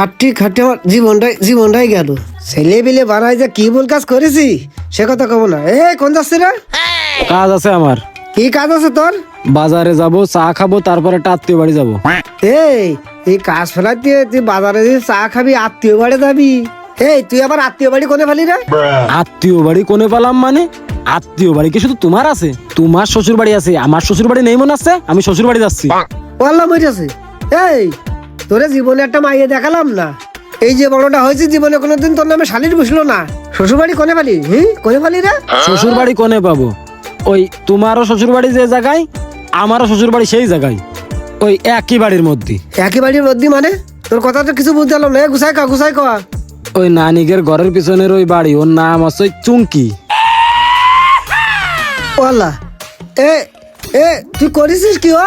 খাটটি খাটটি আমার জীবনটাই জীবনটাই গেল। ছেলে বিলে বানাই যে কি ভুল কাজ করেছি সে কথা কব না। এ কোন যাচ্ছে রে? কাজ আছে আমার। কি কাজ আছে তোর? বাজারে যাব চা খাব তারপরে একটা আত্মীয় বাড়ি যাব। এই এই কাজ দিয়ে তুই বাজারে যে চা খাবি আত্মীয় বাড়ি যাবি। এই তুই আবার আত্মীয় বাড়ি কোনে ফেলি রে? আত্মীয় বাড়ি কোনে পেলাম মানে? আত্মীয় বাড়ি কি শুধু তোমার আছে? তোমার শ্বশুর বাড়ি আছে আমার শ্বশুর বাড়ি নেই মনে আছে? আমি শ্বশুর বাড়ি যাচ্ছি। বললাম হইতেছে এই তোরে জীবনে একটা মাইয়ে দেখালাম না। এই যে বড়টা হয়েছে জীবনে কোনোদিন তোর নামে শালির বসল না। শ্বশুর বাড়ি কোনে ফেলি হি কোনে ফেলি রে? শ্বশুর বাড়ি কোনে পাবো? ওই তোমারও শ্বশুর বাড়ি যে জায়গায় আমারও শ্বশুর বাড়ি সেই জায়গায়। ওই একই বাড়ির মধ্যে। একই বাড়ির মধ্যে মানে? তোর কথা তো কিছু বুঝতে পারলাম না। গুছাই কা গুছাই কা ওই নানিকের ঘরের পিছনের ওই বাড়ি ওর নাম আছে চুমকি। ওয়াল্লা এ এ তুই করেছিস কি ও?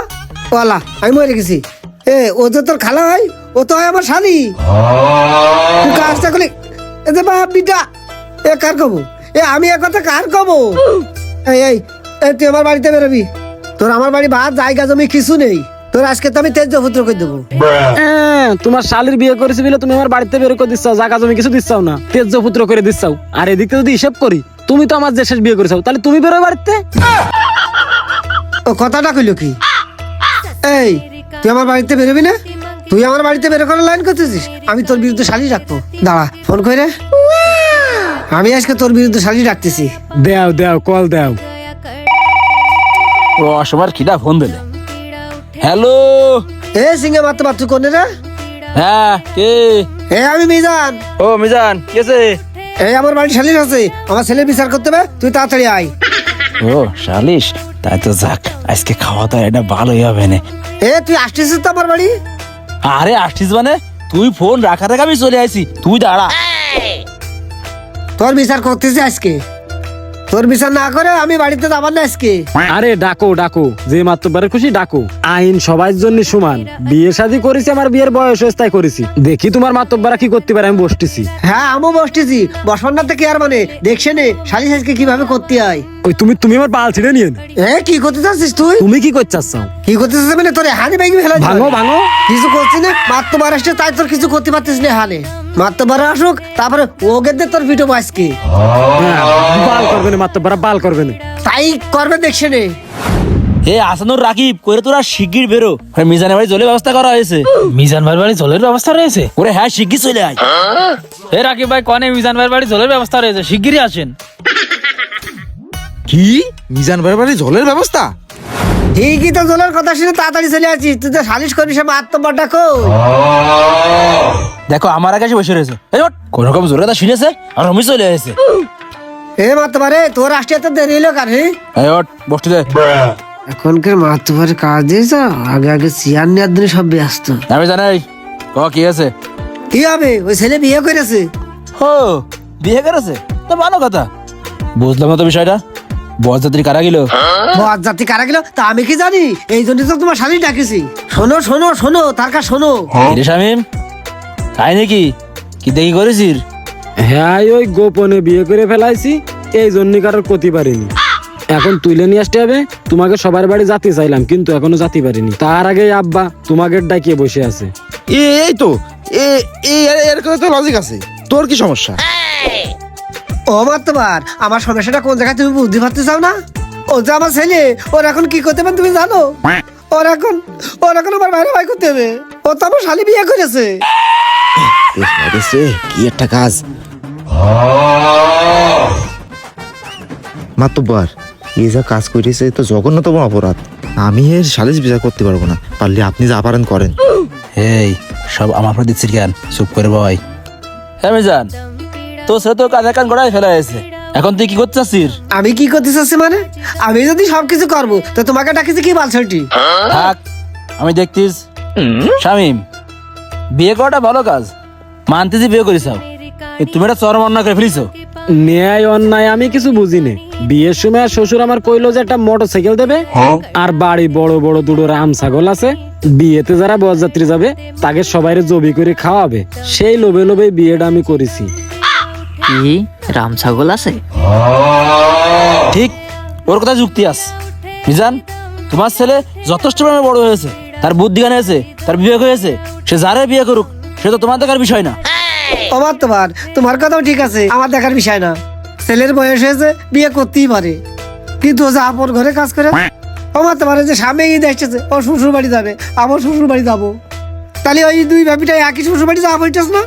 ওয়াল্লা আমি মরে গেছি। এ ও তো তোর খালা হয় ও তো হয় আমার শালি তুই কাজটা করলি এ যে বাপ বিটা এ কার কবো এ আমি এক কথা কার কবো এই এই তুই আমার বাড়িতে বেরোবি। তোর আমার বাড়ি ভাত জায়গা জমি কিছু নেই। তোর আজকে তো আমি তেজ পুত্র করে দেবো। হ্যাঁ, তোমার শালির বিয়ে করেছি বলে তুমি আমার বাড়িতে বের করে দিচ্ছাও জায়গা জমি কিছু দিচ্ছাও না তেজ পুত্র করে দিচ্ছাও। আর এদিকে যদি হিসেব করি তুমি তো আমার যে শেষ বিয়ে করেছাও তাহলে তুমি বেরো বাড়িতে? ও কথাটা কইল কি? এই তুই আমার বাড়িতে বেরোবি না? তুই আমার বাড়িতে বেরো করার লাইন করতেছিস? আমি তোর বিরুদ্ধে শালি রাখব। দাঁড়া ফোন করে আমি আজকে তোর বিরুদ্ধে শালি রাখতেছি। দেও দেও কল দেও। ও ফোন দিলে? হ্যালো এ সিংহে মারতে পারছু কোনে রে হ্যাঁ কে? এ আমি মিজান। ও মিজান কেছে এই আমার বাড়ি শালির আছে। আমার ছেলে বিচার করতে হবে। তুই তাড়াতাড়ি আয়। ও শালিশ? তাই তো যাক আজকে খাওয়া দাওয়া এটা ভালোই হবে না। এ তুই আসছিস তো আমার বাড়ি? আরে আসছিস মানে? তুই ফোন রাখা থেকে আমি চলে আসি তুই দাঁড়া। তোর বিচার করতেছি আজকে। তোর বিচার না করে আমি বাড়িতে যাবার না আজকে। আরে ডাকো ডাকো। যে মাত্রবারের খুশি ডাকো। আইন সবার জন্য সমান। বিয়ে শাদী করেছি আমার বিয়ের বয়স হয়েছে তাই করেছি। দেখি তোমার মাত্রবারা কি করতে পারে আমি বসতেছি। হ্যাঁ আমিও বসতেছি। বসবার না থেকে আর মানে? দেখছে নে শালি কীভাবে করতে হয়? ওই তুমি তুমি আমার পাল ছিঁড়ে নিয়ে এ কি করতে চাচ্ছিস তুই? তুমি কি করছাস কি করতে চাচ্ছিস মানে তোর হানি ভেঙে ফেলা যাবে। ভাঙো ভাঙো। কিছু করছিস না মাত্র বার আসছে তাই তোর কিছু করতে পারতিস না হালে মাত্র বার আসুক তারপরে ওকে দে তোর ভিডিও আজকে হ্যাঁ, বাল করবে না মাত্রবারা বাল করবে না তাই করবে দেখছে নে। হে আসানুর রাকিব করে তোরা শিগগির বেরো। মিজানের বাড়ি জলের ব্যবস্থা করা হয়েছে। মিজান ভাইয়ের বাড়ি জলের ব্যবস্থা রয়েছে? ওরে হ্যাঁ শিগগির চলে আয়। হে রাকিব ভাই কনে মিজান ভাইয়ের বাড়ি জলের ব্যবস্থা রয়েছে? শিগগিরই আসেন। কি? মিজান ভাইয়ের বাড়ি জলের ব্যবস্থা? ঠিকই তো জলের কথা শুনে তাড়াতাড়ি চলে আসছিস। তুই তো সালিশ করিস আমার আত্মবারটা কো দেখো আমার আগে বসে রয়েছে। কোন রকম জোরে কথা শুনেছে? আর আমি চলে এসেছে। এ মাত্র পারে? তোর আসতে এত দেরি হলো কার হে? এই ওঠ বসতে দে। এখনকার কাজ দিয়েছ? আগে আগে চেয়ার নেওয়ার দিনে সব ব্যস্ত। আমি জানাই ক কি আছে কি হবে? ওই ছেলে বিয়ে করেছে। ও বিয়ে করেছে? তো ভালো কথা। বুঝলাম না তো বিষয়টা। বরযাত্রী কারা গেল? বর জাতি কারা গেল? তা আমি কি জানি? এই জন্য তো তোমার শালি ডাকিছি। শোনো শোনো শোনো তার কাছে শোনো শামিম? তাই নাকি? কি দেখি করেছিস? হ্যাঁ ওই গোপনে বিয়ে করে ফেলাইছি এই জন্য কারোর ক্ষতি পারিনি। এখন তুলে নিয়ে আসতে হবে তোমাকে সবার বাড়ি যেতে চাইলাম কিন্তু এখনও যেতে পারিনি। তার আগে আব্বা তোমাকে ডাকিয়ে বসে আছে। এই তো এর- এর কথা তো লজিক আছে। তোর কি সমস্যা? ও মাত্রবার আমার সমস্যাটা কোন জায়গায় তুমি বুদ্ধি পারতে চাও না? ও যে আমার ছেলে ওর এখন কি করতে পারে তুমি জানো? ওর এখন ওর এখন আমার বাইরে বাই করতে হবে। ও তো আমার শালি বিয়ে করেছে। কি একটা কাজ? মাতব্বার এই যা কাজ করেছে তো জঘন্যতম অপরাধ। আমি এর সালিশ বিচার করতে পারব না পারলে আপনি যা পারেন করেন। এই সব আমার কেন? চুপ করে বয়। হ্যাঁ মিজান তো সে তো কাঁধে কান গড়াই ফেলা হয়েছে। এখন তুই কি করতে চাচ্ছিস আমি কি করতে চাচ্ছি মানে? আমি যদি সবকিছু করব তো তোমাকে ডাকিছি কি বালছালটি? থাক আমি দেখতিস শামিম বিয়ে করাটা ভালো কাজ। মানতেছি বিয়ে করিস তুমি একটা চরম অন্যায় করে ফেলিস ন্যায় অন্যায় আমি কিছু বুঝি নে বিয়ের সময় শ্বশুর আমার কইলো যে একটা মোটর সাইকেল দেবে আর বাড়ি বড় বড় দুটো রাম ছাগল আছে। বিয়েতে যারা বরযাত্রী যাবে তাকে সবাই জবি করে খাওয়াবে। সেই লোভে লোভে বিয়েটা আমি করেছি। কি রাম ছাগল আছে? ঠিক ওর কথা যুক্তি আস। মিজান তোমার ছেলে যথেষ্ট পরিমাণে বড় হয়েছে। তার বুদ্ধি জ্ঞান হয়েছে তার বিবেক হয়েছে। সে যারে বিয়ে করুক সে তো তোমার দেখার বিষয় না। আমার তোমার। তোমার কথাও ঠিক আছে আমার দেখার বিষয় না। ছেলের বয়স হয়েছে বিয়ে করতেই পারে। কিন্তু ও যে আপন ঘরে কাজ করে আমার তোমার যে সামনে ঈদ আসছে ও শ্বশুর বাড়ি যাবে আমার শ্বশুর বাড়ি যাব। তাহলে ওই দুই ভাবিটা একই শ্বশুর বাড়ি যাওয়া বলছিস না?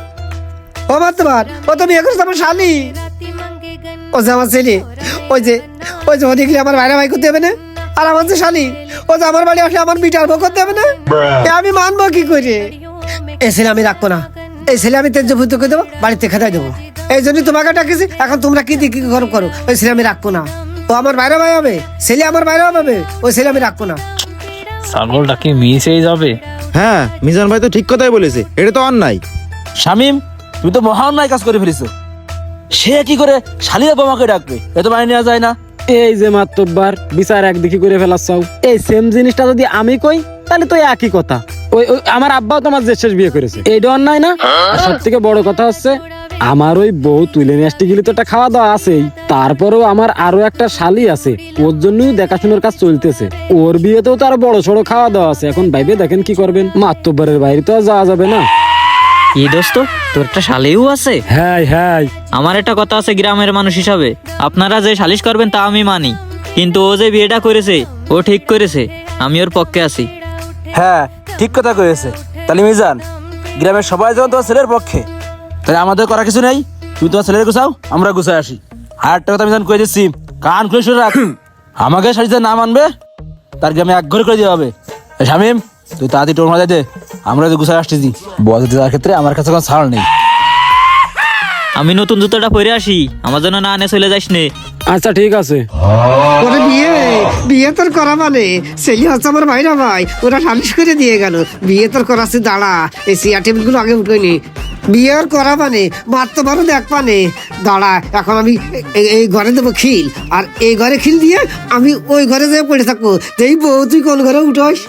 ও আমার তোমার ও তো বিয়ে করেছে আমার শালি ও যে আমার ছেলে ওই যে ওই যে ও দেখলে আমার ভাইরা ভাই করতে হবে না? আর আমার যে শালি ও যে আমার বাড়ি আসলে আমার বিটার বউ করতে হবে না? এ আমি মানবো কি করে? এই ছেলে আমি রাখব না। এই ছেলে আমি তেজ ভূত করে দেবো বাড়িতে খেদাই দেবো। এই জন্য তোমাকে ডাকেছি এখন তোমরা কি দিকে গরম করো? ওই ছেলে আমি রাখব না। ও আমার বাইরে ভাই হবে ছেলে আমার বাইরে হবে ওই ছেলে আমি রাখব না। ছাগলটা কি মিস যাবে? হ্যাঁ মিজান ভাই তো ঠিক কথাই বলেছে এটা তো অন্যায়। শামিম তুমি তো মহা অন্যায় কাজ করে ফেলেছো। সে কি করে শালিয়া বোমাকে ডাকবে? এ তো মানে নেওয়া যায় না। এই যে মাত্তব্বার বিচার একদিকে করে ফেলাচ্ছাও। এই সেম জিনিসটা যদি আমি কই তাহলে তো একই কথা। ওই ওই আমার আব্বাও তোমার যে শেষ বিয়ে করেছে। এইটা অন্যায় না? সব থেকে বড় কথা হচ্ছে আমার ওই বউ তুলে নিয়ে আসতে গেলে তো একটা খাওয়া দাওয়া আছেই। তারপরেও আমার আরও একটা শালি আছে ওর জন্যই দেখাশোনার কাজ চলতেছে। ওর বিয়েতেও তো আরও বড় সড়ো খাওয়া দাওয়া আছে। এখন ভাইবে দেখেন কি করবেন? মাত্তব্বারের বাইরে তো আর যাওয়া যাবে না। কি দোস্ত তোর একটা শালিও আছে? হ্যাঁ হ্যাঁ আমার একটা কথা আছে গ্রামের মানুষ হিসাবে। আপনারা যে সালিশ করবেন তা আমি মানি। কিন্তু ও যে বিয়েটা করেছে ও ঠিক করেছে। আমি ওর পক্ষে আছি। হ্যাঁ ঠিক কথা কয়েছে তাহলে মিজান গ্রামের সবাই যখন তোমার ছেলের পক্ষে। তাহলে আমাদের করা কিছু নেই? তুমি তোমার ছেলের গুছাও আমরা গুছাই আসি। আর একটা কথা মিজান কয়ে দিচ্ছি। কান খুলে শুনে রাখ। আমাকে সারিতে না মানবে তার গ্রামে এক ঘরে করে দেওয়া হবে। শামিম তুই তাড়াতাড়ি টোর মাঝে দে। আমরা তো গুছাই আসতেছি। বস দেওয়ার ক্ষেত্রে আমার কাছে কোনো ছাড় নেই। আমি নতুন জুতোটা পরে আসি। আমার জন্য না আনে চলে যাস নে। আচ্ছা ঠিক আছে। বিয়ে? বিয়ে তোর করা মানে? সেই হচ্ছে আমার ভাইরা ভাই, ওরা সালিশ করে দিয়ে গেল। বিয়ে তোর করাচ্ছে দাঁড়া। এই চেয়ার টেবিলগুলো আগে উঠোনি বিয়ে আর করা মানে? মারতে পারো দেখ পানে। দাঁড়া, এখন আমি এই ঘরে দেবো খিল। আর এই ঘরে খিল দিয়ে আমি ওই ঘরে যেয়ে পড়ে থাকব। যেই বউ তুই কোন ঘরে উঠোস?